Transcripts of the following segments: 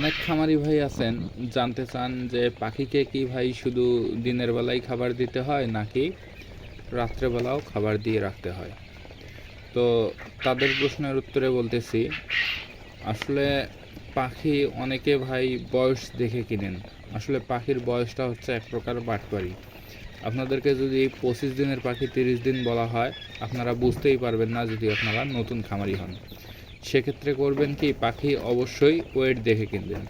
অনেক খামারি ভাই আছেন, জানতে চান যে পাখিকে কি ভাই শুধু দিনের বেলায় খাবার দিতে হয় নাকি রাত্রেবেলাও খাবার দিয়ে রাখতে হয়? তো তাদের প্রশ্নের উত্তরে বলতেছি, আসলে পাখি অনেকে ভাই বয়স দেখে কিনেন। আসলে পাখির বয়সটা হচ্ছে এক প্রকার বাটপারি আপনাদেরকে যদি পঁচিশ দিনের পাখি তিরিশ দিন বলা হয়, আপনারা বুঝতেই পারবেন না যদি আপনারা নতুন খামারি হন। সেক্ষেত্রে করবেন কি, পাখি অবশ্যই ওয়েট দেখে কিনবেন।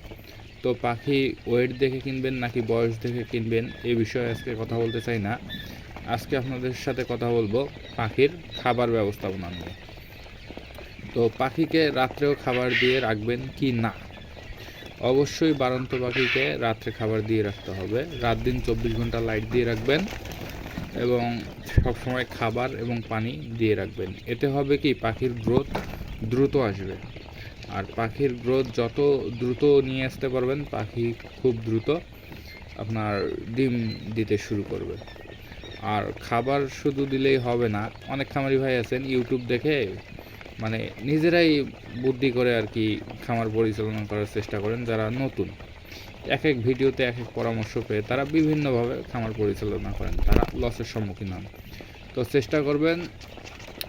তো পাখি ওয়েট দেখে কিনবেন নাকি বয়স দেখে কিনবেন, এ বিষয়ে আজকে কথা বলতে চাই না। আজকে আপনাদের সাথে কথা বলব পাখির খাবার ব্যবস্থাপনা নিয়ে। তো পাখিকে রাত্রেও খাবার দিয়ে রাখবেন কি না? অবশ্যই বারন্ত পাখিকে রাত্রে খাবার দিয়ে রাখতে হবে। রাত দিন চব্বিশ ঘণ্টা লাইট দিয়ে রাখবেন এবং সবসময় খাবার এবং পানি দিয়ে রাখবেন। এতে হবে কি, পাখির গ্রোথ দ্রুত আসবে। আর পাখির গ্রোথ যত দ্রুত নিয়ে আসতে পারবেন, পাখি খুব দ্রুত আপনার ডিম দিতে শুরু করবে। আর খাবার শুধু দিলেই হবে না, অনেক খামারি ভাই আছেন ইউটিউব দেখে মানে নিজেরাই বুদ্ধি করে আর কি খামার পরিচালনা করার চেষ্টা করেন, যারা নতুন। এক এক ভিডিওতে এক এক পরামর্শ পেয়ে তারা বিভিন্নভাবে খামার পরিচালনা করেন, তারা লসের সম্মুখীন হন। তো চেষ্টা করবেন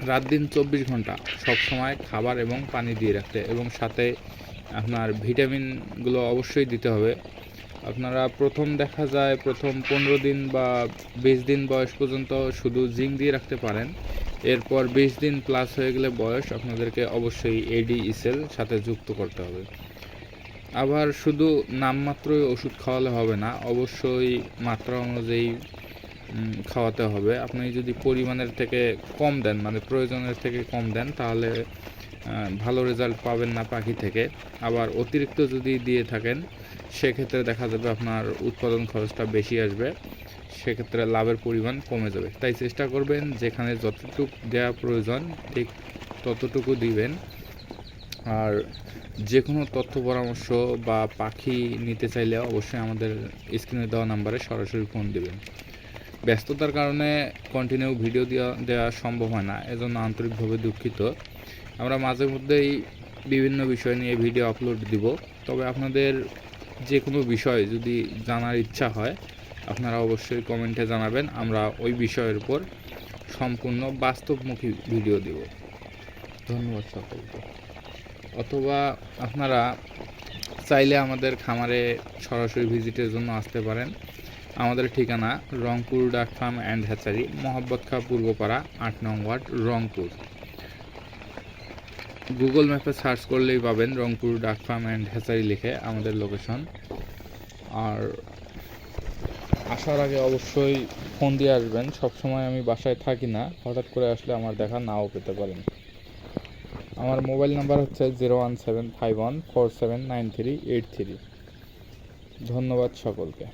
রাত দিন চব্বিশ ঘণ্টা সব সময় খাবার এবং পানি দিয়ে রাখতে এবং সাথে আপনার ভিটামিনগুলো অবশ্যই দিতে হবে। আপনারা প্রথম দেখা যায় প্রথম পনেরো দিন বা বিশ দিন বয়স পর্যন্ত শুধু জিঙ্ক দিয়ে রাখতে পারেন। এরপর বিশ দিন প্লাস হয়ে গেলে বয়স আপনাদেরকে অবশ্যই এডি ইসেল সাথে যুক্ত করতে হবে। আবার শুধু নামমাত্রই ওষুধ খাওয়ালে হবে না, অবশ্যই মাত্রা অনুযায়ী খাওয়াতে হবে। আপনি যদি পরিমাণের থেকে কম দেন মানে প্রয়োজনের থেকে কম দেন, তাহলে ভালো রেজাল্ট পাবেন না পাখি থেকে। আবার অতিরিক্ত যদি দিয়ে থাকেন, সেক্ষেত্রে দেখা যাবে আপনার উৎপাদন খরচটা বেশি আসবে। সেক্ষেত্রে লাভের পরিমাণ কমে যাবে। তাই চেষ্টা করবেন, যেখানে যতটুকু দেওয়া প্রয়োজন, ঠিক ততটুকু দিবেন। আর যে কোনো তথ্য পরামর্শ বা পাখি নিতে চাইলে অবশ্যই আমাদের স্ক্রিনে দেওয়া নাম্বারে সরাসরি ফোন দিবেন। ব্যস্ততার কারণে কন্টিনিউ ভিডিও দেওয়া দেওয়া সম্ভব হয় না, এজন্য আন্তরিকভাবে দুঃখিত। আমরা মাঝে মধ্যেই বিভিন্ন বিষয় নিয়ে ভিডিও আপলোড দিব, তবে আপনাদের যে কোনো বিষয় যদি জানার ইচ্ছা হয়, আপনারা অবশ্যই কমেন্টে জানাবেন, আমরা ওই বিষয়ের উপর সম্পূর্ণ বাস্তবমুখী ভিডিও দেব। ধন্যবাদ সকলকে। অথবা আপনারা চাইলে আমাদের খামারে সরাসরি ভিজিটের জন্য আসতে পারেন। আমাদের ঠিকানা রংপুর ডাক ফার্ম অ্যান্ড হ্যাচারি মোহাম্মদ খা পূর্বপাড়া আট নং ওয়ার্ড, রংপুর। গুগল ম্যাপে সার্চ করলেই পাবেন রংপুর ডাক ফার্ম অ্যান্ড হ্যাচারি লিখে আমাদের লোকেশন। আর আসার আগে অবশ্যই ফোন দিয়ে আসবেন। সবসময় আমি বাসায় থাকি না। হঠাৎ করে আসলে আমার দেখা নাও পেতে পারেন। আমার মোবাইল নাম্বার হচ্ছে zero one seven five one four seven nine three eight three. ধন্যবাদ সকলকে।